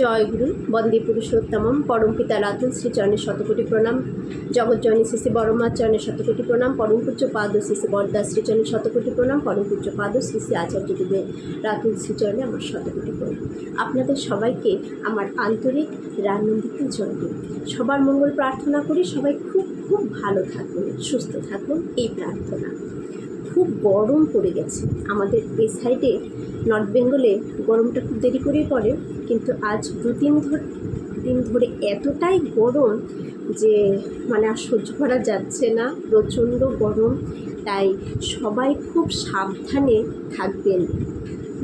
জয় গুরু বন্দে পুরুষোত্তমম, পরম পিতা রাতুল শ্রী চরণের শতকোটি প্রণাম। জগৎজননী শ্রী বড়মা চরণের শতকোটি প্রণাম। পরম পূজ্য পাদ শ্রী শ্রী বরদাস শ্রী শতকোটি প্রণাম। পরম পূজ্য পাদ শ্রী শ্রী আচার্য দেবের রাতুল শ্রী চরণে আমার শতকোটি প্রণাম। আপনাদের সবাইকে আমার আন্তরিক রানন্দিত জন্য সবার মঙ্গল প্রার্থনা করি সবাই খুব খুব ভালো থাকুন, সুস্থ থাকুন, এই প্রার্থনা। খুব গরম পড়ে গেছে। আমাদের এই সাইডে নর্থ বেঙ্গলে গরমটা খুব দেরি করেই পড়ে, কিন্তু আজ দু তিন দিন ধরে এতটাই গরম যে মানে আর সহ্য করা যাচ্ছে না, প্রচণ্ড গরম। তাই সবাই খুব সাবধানে থাকবেন।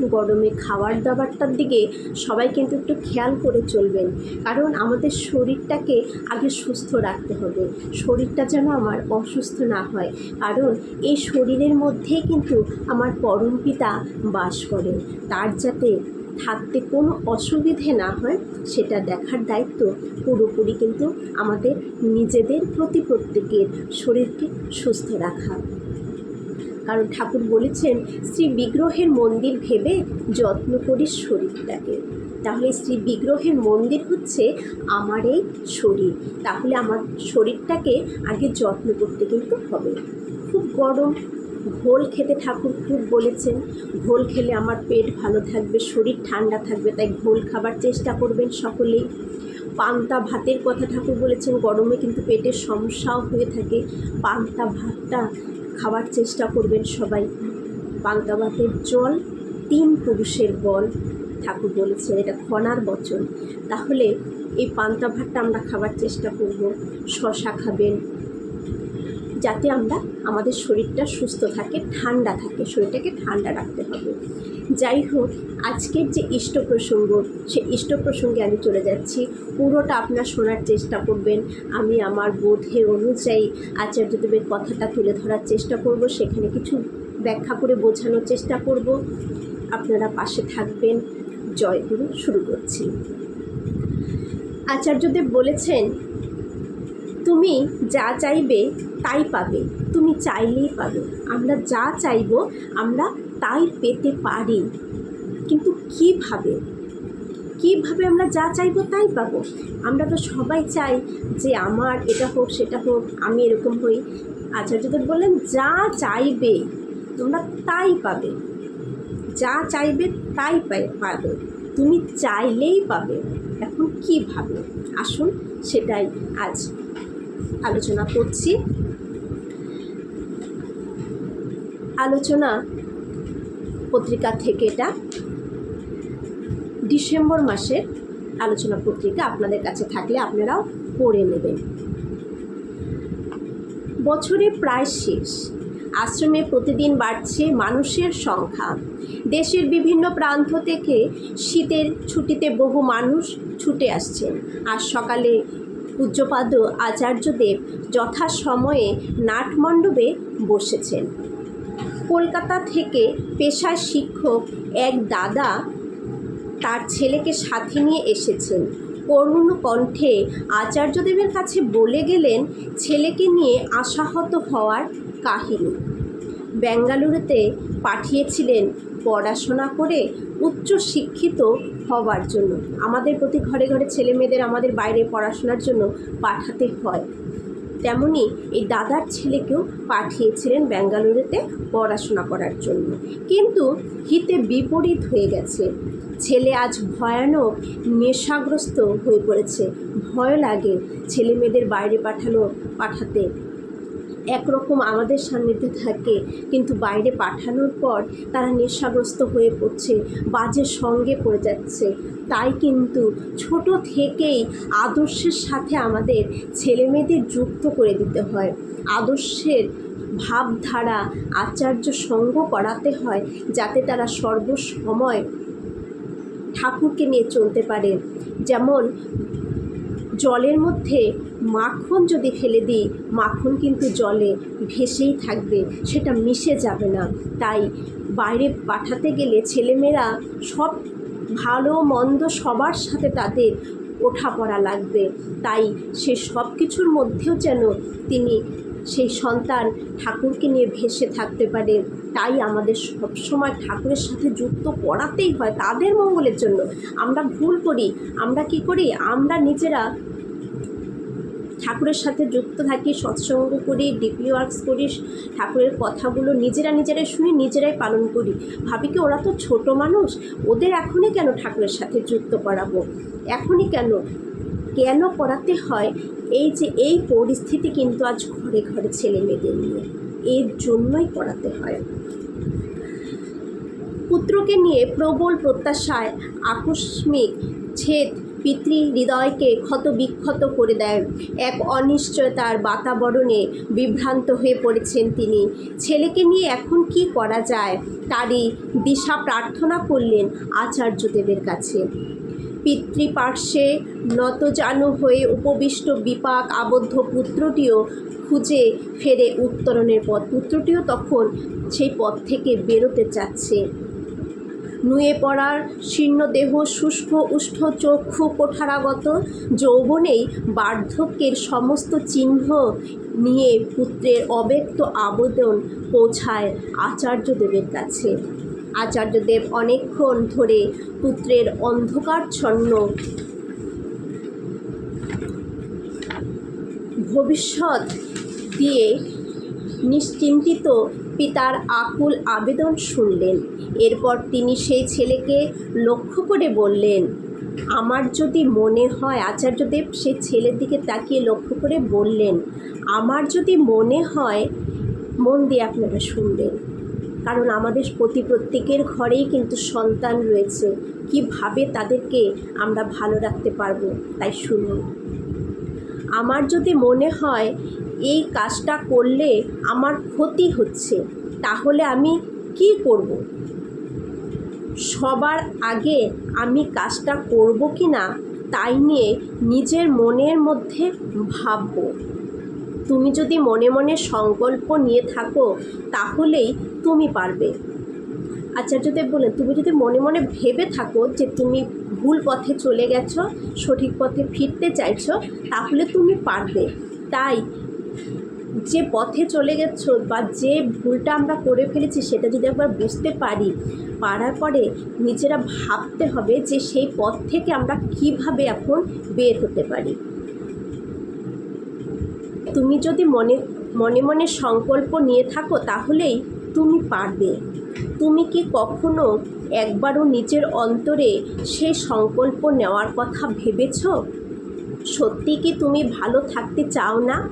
গরমে খাবার দাবারটার দিকে সবাই কিন্তু একটু খেয়াল করে চলবেন। কারণ আমাদের শরীরটাকে আগে সুস্থ রাখতে হবে। শরীরটা যেন আমার অসুস্থ না হয়। কারণ এই শরীরের মধ্যেই কিন্তু আমার পরম পিতা বাস করে। তার যাতে থাকতে কোনো অসুবিধে না হয়, সেটা দেখার দায়িত্ব পুরোপুরি কিন্তু আমাদের নিজেদের প্রতি প্রত্যেকের শরীরকে সুস্থ রাখা। কারণ ঠাকুর বলেছেন, শ্রী বিগ্রহের মন্দির ভেবে যত্ন করিস শরীরটাকে। তাহলে শ্রী বিগ্রহের মন্দির হচ্ছে আমার এই শরীর। তাহলে আমার শরীরটাকে আগে যত্ন করতে কিন্তু হবে। খুব গরম, ঘোল খেতে ঠাকুর খুব বলেছেন। ঘোল খেলে আমার পেট ভালো থাকবে, শরীর ঠান্ডা থাকবে, তাই ঘোল খাবার চেষ্টা করবেন সকলেই। পান্তা ভাতের কথা ঠাকুর বলেছেন, গরমে কিন্তু পেটের সমস্যাও হয়ে থাকে। পান্তা ভাতটা খাওয়ার চেষ্টা করবেন সবাই। পান্তা ভাতের জল, তিন পুরুষের বল, ঠাকুর বলেছেন এটা খনার বচন। তাহলে এই পান্তা ভাতটা আমরা খাবার চেষ্টা করব। শশা খাবেন যাতে আমরা আমাদের শরীরটা সুস্থ থাকে, ঠান্ডা থাকে। শরীরটাকে ঠান্ডা রাখতে হবে। যাই হোক, আজকের যে ইষ্ট প্রসঙ্গ, সে ইষ্ট প্রসঙ্গে আমি চলে যাচ্ছি। পুরোটা আপনার শোনার চেষ্টা করবেন। আমি আমার বোধের অনুযায়ী আচার্যদেবের কথাটা তুলে ধরার চেষ্টা করব। সেখানে কিছু ব্যাখ্যা করে বোঝানোর চেষ্টা করব। আপনারা পাশে থাকবেন। জয়গুরু শুরু করছি। আচার্যদেব বলেছেন তুমি যা চাইবে তাই পাবে, তুমি চাইলেই পাবে। আমরা যা চাইব, আমরা তাই পেতে পারি। কিন্তু কীভাবে? কীভাবে আমরা যা চাইব তাই পাবো? আমরা তো সবাই চাই যে আমার এটা হোক, সেটা হোক, আমি এরকম হই। আচার্যদেব বললেন, যা চাইবে তোমরা তাই পাবে। যা চাইবে তাই পাবে। তুমি চাইলেই পাবে। এখন কীভাবে? আসুন, সেটাই আজ আলোচনা করছি। আলোচনা পত্রিকা থেকে এটা। ডিসেম্বর মাসের আলোচনা পত্রিকা আপনাদের কাছে থাকলে আপনারাও পড়ে নেবেন। বছরে প্রায় শেষ। আশ্রমে প্রতিদিন বাড়ছে মানুষের সংখ্যা। দেশের বিভিন্ন প্রান্ত থেকে শীতের ছুটিতে বহু মানুষ ছুটে আসছেন। আর সকালে পূজ্যপাদ আচার্যদেব যথাসময়ে নাটমণ্ডপে বসেছেন। কলকাতা থেকে পেশায় শিক্ষক এক দাদা তার ছেলেকে সাথে নিয়ে এসেছেন। করুণ কণ্ঠে আচার্যদেবের কাছে বলে গেলেন, ছেলেকে নিয়ে আশাহত হওয়ার কাহিনী। বেঙ্গালুরুতে পাঠিয়েছিলেন পড়াশোনা করে উচ্চ শিক্ষিত হওয়ার জন্য। আমাদের প্রতি ঘরে ঘরে ছেলে মেয়েদের আমাদের বাইরে পড়াশোনার জন্য পাঠাতে হয়। তেমনি এই দাদার ছেলেকেও পাঠিয়েছিলেন বেঙ্গালুরুতে পড়াশোনা করার জন্য। কিন্তু হিতে বিপরীত হয়ে গেছে। ছেলে আজ ভয়ানক, নেশাগ্রস্ত হয়ে পড়েছে। ভয় লাগে ছেলে মেয়েদের বাইরে পাঠানো, পাঠাতে। একরকম আমাদের সান্নিধ্যে থাকে, কিন্তু বাইরে পাঠানোর পর তারা নেশাগ্রস্ত হয়ে পড়ছে, বাজে সঙ্গে পড়ে যাচ্ছে। তাই কিন্তু ছোট থেকেই আদর্শের সাথে আমাদের ছেলেমেয়েদের যুক্ত করে দিতে হয়। আদর্শের ভাবধারা আচার্য সঙ্গ করাতে হয়, যাতে তারা সর্বসময় ঠাকুরকে নিয়ে চলতে পারে। যেমন জলের মধ্যে মাখন যদি ফেলে দিই, মাখন কিন্তু জলে ভেসেই থাকবে, সেটা মিশে যাবে না। তাই বাইরে পাঠাতে গেলে ছেলেমেয়েরা সব ভালো মন্দ সবার সাথে তাদের ওঠাপড়া লাগবে। তাই সে সব কিছুর মধ্যেও যেন তিনি সেই সন্তান ঠাকুরকে নিয়ে ভেসে থাকতে পারে। তাই আমাদের সবসময় ঠাকুরের সাথে যুক্ত করাতেই হয় তাদের মঙ্গলের জন্য। আমরা ভুল করি, আমরা কি করি? আমরা নিজেরা ঠাকুরের সাথে যুক্ত থাকি, সৎসঙ্গ করি ডিপি ওয়ার্কস করি, ঠাকুরের কথাগুলো নিজেরা নিজেরাই শুনি, নিজেরাই পালন করি। ভাবি কি ওরা তো ছোট মানুষ, ওদের এখনই কেন ঠাকুরের সাথে যুক্ত করাবো? এখনই কেন? কেন করাতে হয়? এই যে এই পরিস্থিতি কিন্তু আজ ঘরে ঘরে ছেলে মেয়েদের নিয়ে। এর জন্যই করাতে হয়। পুত্রকে নিয়ে প্রবল প্রত্যাশায়, আকস্মিক ছেদ পিতৃ হৃদয়কে ক্ষত বিক্ষত করে দেয় এক অনিশ্চয়তার বাতাবরণে বিভ্রান্ত হয়ে পড়েছেন তিনি। ছেলেকে নিয়ে এখন কি করা যায়? তারই দিশা প্রার্থনা করলেন আচার্যদেবের কাছে। পিতৃপার্শ্বে নতজানু হয়ে উপবিষ্ট বিপাক আবদ্ধ পুত্রটিও খুঁজে ফেরে উত্তরণের পথ। পুত্রটিও তখন সেই পথ থেকে বেরোতে চাচ্ছে। নুয়ে পড়ার শীর্ণ দেহ শুষ্ক, উষ্ঠ চক্ষু কোঠারাগত। যৌবনেই বার্ধক্যের সমস্ত চিহ্ন নিয়ে পুত্রের অব্যক্ত আবেদন পৌঁছায় আচার্যদেবের কাছে। আচার্যদেব অনেকক্ষণ ধরে পুত্রের অন্ধকারচ্ছন্ন ভবিষ্যৎ দিয়ে নিশ্চিন্তিত পিতার আকুল আবেদন শুনলেন। এরপর তিনি সেই ছেলেকে লক্ষ্য করে বললেন, আমার যদি মনে হয়, আচার্যদেব সেই ছেলের দিকে তাকিয়ে লক্ষ্য করে বললেন, আমার যদি মনে হয়, মন দিয়ে আপনারা শুনবেন। কারণ আমাদের প্রতি প্রত্যেকের ঘরেই কিন্তু সন্তান রয়েছে। কীভাবে তাদেরকে আমরা ভালো রাখতে পারব, তাই শুনুন। আমার যদি মনে হয় এই কাজটা করলে আমার ক্ষতি হচ্ছে, তাহলে আমি কি করব? সবার আগে আমি কাজটা করব কি না, তাই নিয়ে নিজের মনের মধ্যে ভাববো। তুমি যদি মনে মনে সংকল্প নিয়ে থাকো, তাহলেই তুমি পারবে। আচার্যদেব বলেন তুমি যদি মনে মনে ভেবে থাকো যে তুমি ভুল পথে চলে গেছো, সঠিক পথে ফিরতে চাইছো, তাহলে তুমি পারবে। তাই যে পথে চলে গেছো বা যে ভুলটা আমরা করে ফেলেছি সেটা যদি একবার বুঝতে পারি, পারার পরে নিজেরা ভাবতে হবে যে সেই পথ থেকে আমরা কীভাবে এখন বের হতে পারি। তুমি যদি মনে মনে মনে সংকল্প নিয়ে থাকো তাহলেই তুমি পারবে। তুমি কি কখনো একবারও নিজের অন্তরে সেই সংকল্প নেওয়ার কথা ভেবেছ? সত্যি কি তুমি ভালো থাকতে চাও না?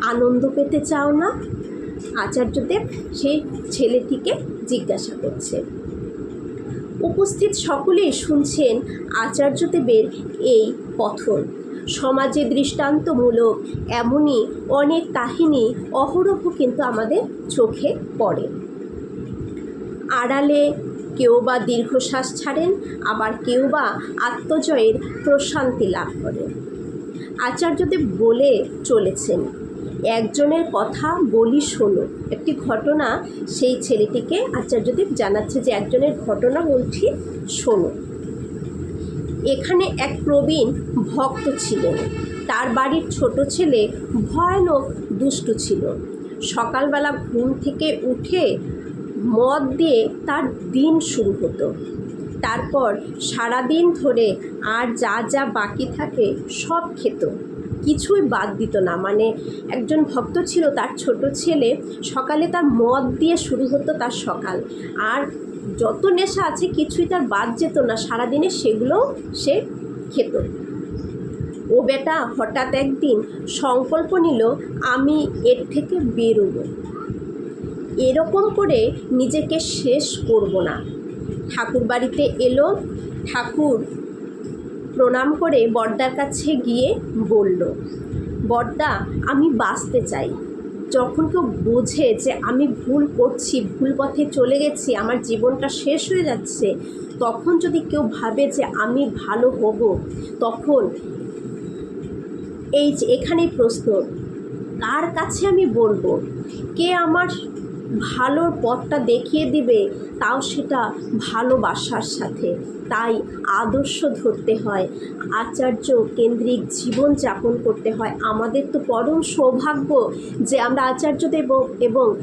আনন্দ পেতে চাও না? আচার্যদেব সেই ছেলেটিকে জিজ্ঞাসা করছে। উপস্থিত সকলেই শুনছেন আচার্যদেবের এই কথন। সমাজে দৃষ্টান্তমূলক এমনই অনেক কাহিনী অহরহ কিন্তু আমাদের চোখে পড়ে। আড়ালে কেউ বা দীর্ঘশ্বাস ছাড়েন, আবার কেউ বা আত্মজয়ের প্রশান্তি লাভ করেন। আচার্যদেব বলে চলেছেন একজনের কথা বলি শোনো। একটি ঘটনা সেই ছেলেটিকে আচার্যদেব জানাচ্ছে যে একজনের ঘটনা বলছি শোনো। এখানে এক প্রবীণ ভক্ত ছিলেন। তার বাড়ির ছোট ছেলে ভয়ানক দুষ্টু ছিল। সকালবেলা ঘুম থেকে উঠে মদ দিয়ে তার দিন শুরু হতো। তারপর সারাদিন ধরে আর যা যা বাকি থাকে সব খেত। কিছুই বাদ দিত না। মানে একজন ভক্ত ছিল, তার ছোট ছেলে, সকালে তার মদ দিয়ে শুরু হতো তার সকাল। আর যত নেশা আছে, কিছুই তার বাদ যেত না, সারাদিনে সেগুলো সে খেত। ও বেটা হঠাৎ একদিন সংকল্প নিল, আমি এর থেকে বেরোবো। এরকম করে নিজেকে শেষ করব না। ঠাকুর বাড়িতে এলো, ঠাকুর প্রণাম করে বর্দার কাছে গিয়ে বলল, বর্দা, আমি বাঁচতে চাই। যখন কেউ বোঝে যে আমি ভুল করছি, ভুল পথে চলে গেছি, আমার জীবনটা শেষ হয়ে যাচ্ছে, তখন যদি কেউ ভাবে যে আমি ভালো হব, তখন এই যে এখানেই প্রশ্ন, কার কাছে আমি বলব? কে আমার ভালোর পথটা দেখিয়ে দিবে, তাও সেটা ভালোবাসার সাথে। তাই আদর্শ ধরতে হয়, আচার্য কেন্দ্রিক জীবন যাপন করতে হয়। আমাদের তো পরম সৌভাগ্য যে আমরা আচার্যদেব এবং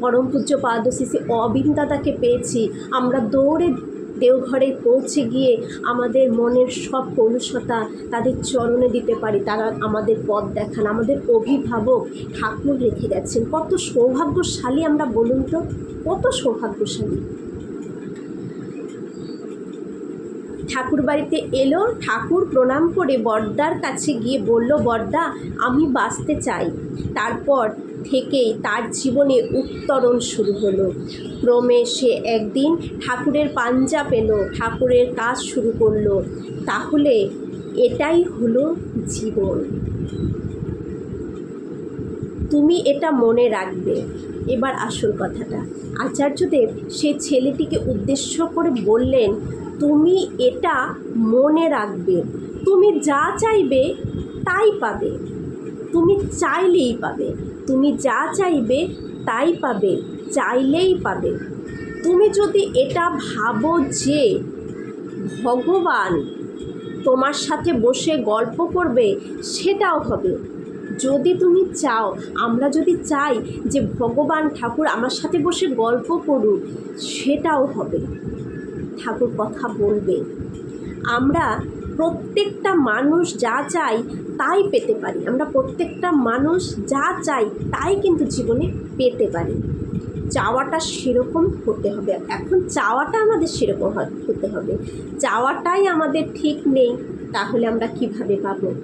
পরম পূজ্য পাদশিশি অবিন দাদাকে পেয়েছি। আমরা দৌড়ে দেওঘরে পৌঁছে গিয়ে আমাদের মনের সব কলুষতা তাদের চরণে দিতে পারি। তারা আমাদের পথ দেখান। আমাদের অভিভাবক ঠাকুর রেখে গেছেন। কত সৌভাগ্যশালী আমরা বলুন তো? কত সৌভাগ্যশালী। ঠাকুর বাড়িতে এলো, ঠাকুর প্রণাম করে বর্দার কাছে গিয়ে বলল, বর্দা, আমি বাঁচতে চাই। তারপর থেকেই তার জীবনে উত্তরণ শুরু হলো। ক্রমে সে একদিন ঠাকুরের পাঞ্জা পেল, ঠাকুরের কাজ শুরু করল। তাহলে এটাই হলো জীবন। তুমি এটা মনে রাখবে। এবার আসল কথাটা। আচার্যদেব সে ছেলেটিকে উদ্দেশ্য করে বললেন তুমি এটা মনে রাখবে। তুমি যা চাইবে তাই পাবে। তুমি চাইলেই পাবে। তুমি যা চাইবে তাই পাবে, চাইলেই পাবে। তুমি যদি এটা ভাবো যে ভগবান তোমার সাথে বসে গল্প করবে, সেটাও হবে। যদি তুমি চাও, আমরা যদি চাই যে ভগবান ঠাকুর আমার সাথে বসে গল্প করুক, সেটাও হবে। ঠাকুর কথা বলবে। আমরা প্রত্যেকটা মানুষ যা চাই তাই পেতে পারি। আমরা প্রত্যেকটা মানুষ যা চাই তাই কিন্তু জীবনে পেতে পারি। চাওয়াটা সেরকম হতে হবে। এখন চাওয়াটা আমাদের সেরকম হতে হবে। চাওয়াটাই আমাদের ঠিক নেই, তাহলে আমরা কীভাবে পাব?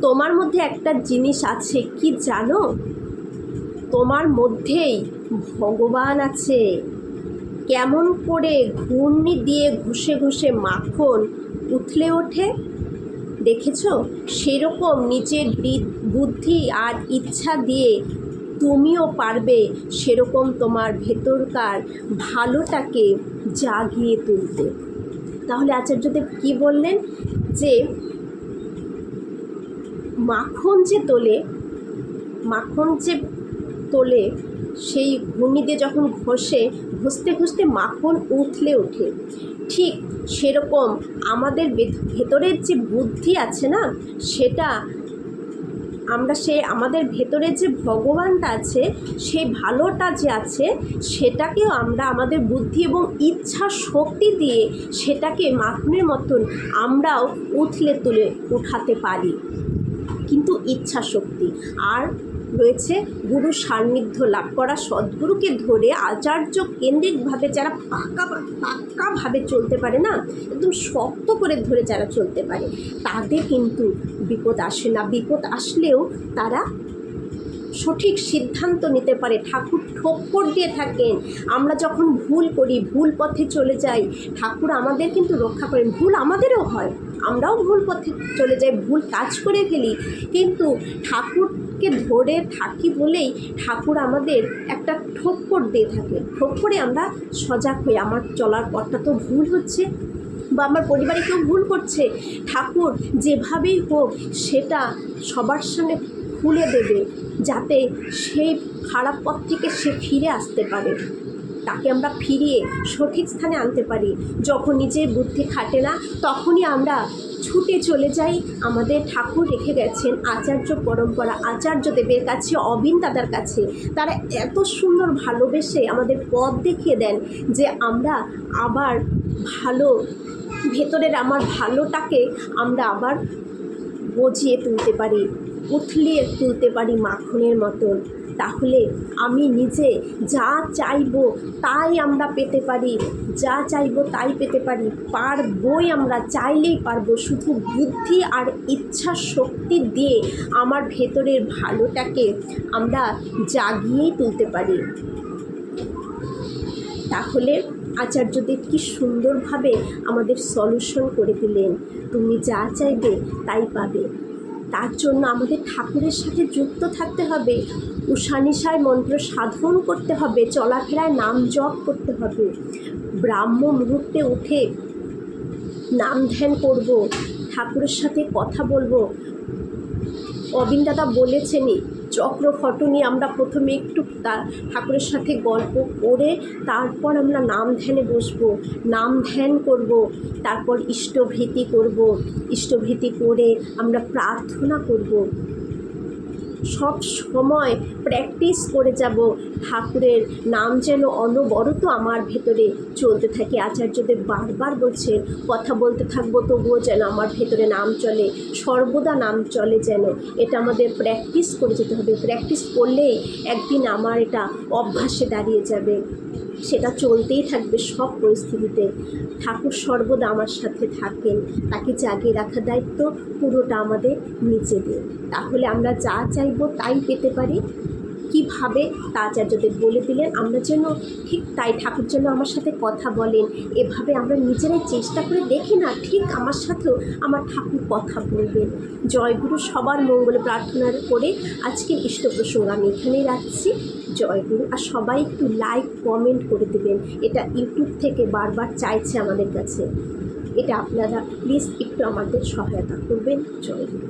তোমার মধ্যে একটা জিনিস আছে, কি জানো? তোমার মধ্যেই ভগবান আছে। কেমন করে ঘূর্ণি দিয়ে ঘষে ঘষে মাখন উথলে ওঠে? দেখেছ? সেরকম নিজের বুদ্ধি আর ইচ্ছা দিয়ে তুমিও পারবে সেরকম তোমার ভেতরকার ভালোটাকে জাগিয়ে তুলতে। তাহলে আচার্যদেব কি বললেন? যে মাখন যে তোলে, মাখন যে তোলে সেই দিয়ে যখন ঘষে, ঘষতে ঘষতে মাখন উথলে ওঠে। ঠিক সেরকম আমাদের ভেতরের যে বুদ্ধি আছে না, সেটা আমরা সে, আমাদের ভেতরে যে ভগবানটা আছে সেই ভালোটা যে আছে, সেটাকেও আমরা আমাদের বুদ্ধি এবং ইচ্ছা শক্তি দিয়ে সেটাকে মাখনের মতন আমরাও উথলে তুলে উঠাতে পারি। কিন্তু ইচ্ছা শক্তি, আর রয়েছে। গুরু সান্নিধ্য লাভ করা সদ্গুরুকে ধরে আচার্য কেন্দ্রিকভাবে যারা পাকা পাক্কাভাবে চলতে পারে না, একদম শক্ত করে ধরে যারা চলতে পারে, তাদের কিন্তু বিপদ আসে না। বিপদ আসলেও তারা সঠিক সিদ্ধান্ত নিতে পারে। ঠাকুর ঠোক্কর দিয়ে থাকেন। আমরা যখন ভুল করি, ভুল পথে চলে যাই, ঠাকুর আমাদের কিন্তু রক্ষা করেন। ভুল আমাদেরও হয়। আমরাও ভুল পথে চলে যাই, ভুল কাজ করে ফেলি। কিন্তু ঠাকুরকে ধরে থাকি বলেই ঠাকুর আমাদের একটা ঠোক্কর দিয়ে থাকে। ঠোক্করে আমরা সজাগ হই, আমার চলার পথটা তো ভুল হচ্ছে বা আমার পরিবারে কেউ ভুল করছে। ঠাকুর যেভাবেই হোক সেটা সবার সামনে খুলে দেবে যাতে সেই খারাপ পথ থেকে সে ফিরে আসতে পারে। তাকে আমরা ফিরিয়ে সঠিক স্থানে আনতে পারি। যখন নিজের বুদ্ধি খাটে না, তখনই আমরা ছুটে চলে যাই। আমাদের ঠাকুর রেখে গেছেন আচার্য পরম্পরা, আচার্য দেবের কাছে, অবিন দাদার কাছে। তারা এত সুন্দর ভালোবেসে আমাদের পথ দেখিয়ে দেন যে আমরা আবার ভালো, ভেতরের আমার ভালোটাকে আমরা আবার বজিয়ে তুলতে পারি। উথলিয়ে তুলতে পারি মাখনের মতন। তাহলে আমি নিজে যা চাইব তাই আমরা পেতে পারি, যা চাইব তাই পেতে পারি। পারবই আমরা, চাইলেই পারব। শুধু বুদ্ধি আর ইচ্ছা শক্তি দিয়ে আমার ভেতরের ভালোটাকে আমরা জাগিয়েই তুলতে পারি। তাহলে আচার্যদেব কি সুন্দরভাবে আমাদের সলিউশন করে দিলেন। তুমি যা চাইবে তাই পাবে। তার জন্য আমাদের ঠাকুরের সাথে যুক্ত থাকতে হবে। উষানিশায় মন্ত্র সাধন করতে হবে, চলাফেরায় নাম জপ করতে হবে। ব্রাহ্ম মুহূর্তে উঠে নাম ধ্যান করব, ঠাকুরের সাথে কথা বলব। অবিন দাদা বলেছেনই চক্রফট নিয়ে আমরা প্রথমে একটু ঠাকুরের সাথে গল্প করে তারপর আমরা নাম ধ্যানে বসবো। নাম ধ্যান করব, তারপর ইষ্টভীতি করব। ইষ্টভীতি করে আমরা প্রার্থনা করব। সব সময় প্র্যাকটিস করে যাব। ঠাকুরের নাম যেন অনবরত আমার ভেতরে চলতে থাকে। আচার্যদেব বারবার বলছেন, কথা বলতে থাকব তবুও যেন আমার ভেতরে নাম চলে, সর্বদা নাম চলে যেন। এটা আমাদের প্র্যাকটিস করে যেতে হবে। প্র্যাকটিস করলে একদিন আমার এটা অভ্যাসে দাঁড়িয়ে যাবে। সেটা চলতেই থাকবে সব পরিস্থিতিতে। ঠাকুর সর্বদা আমার সাথে থাকেন। তাকে জাগিয়ে রাখার দায়িত্ব পুরোটা আমাদের নিজেদের তাহলে আমরা যা চাইব তাই পেতে পারি। কীভাবে তা আচার্যদেব বলে দিলেন, আমরা যেন ঠিক তাই ঠাকুর যেন আমার সাথে কথা বলেন। এভাবে আমরা নিজেরাই চেষ্টা করে দেখি না, ঠিক আমার সাথেও আমার ঠাকুর কথা বলবেন। জয়গুরু সবার মঙ্গলে প্রার্থনা করে আজকের ইষ্ট প্রসঙ্গ আমি এখানেই রাখছি। জয়গুরু আর সবাই একটু লাইক কমেন্ট করে দেবেন। এটা ইউটিউব থেকে বারবার চাইছে আমাদের কাছে। এটা আপনারা প্লিজ একটু আমাদের সহায়তা করবেন। জয়গুরু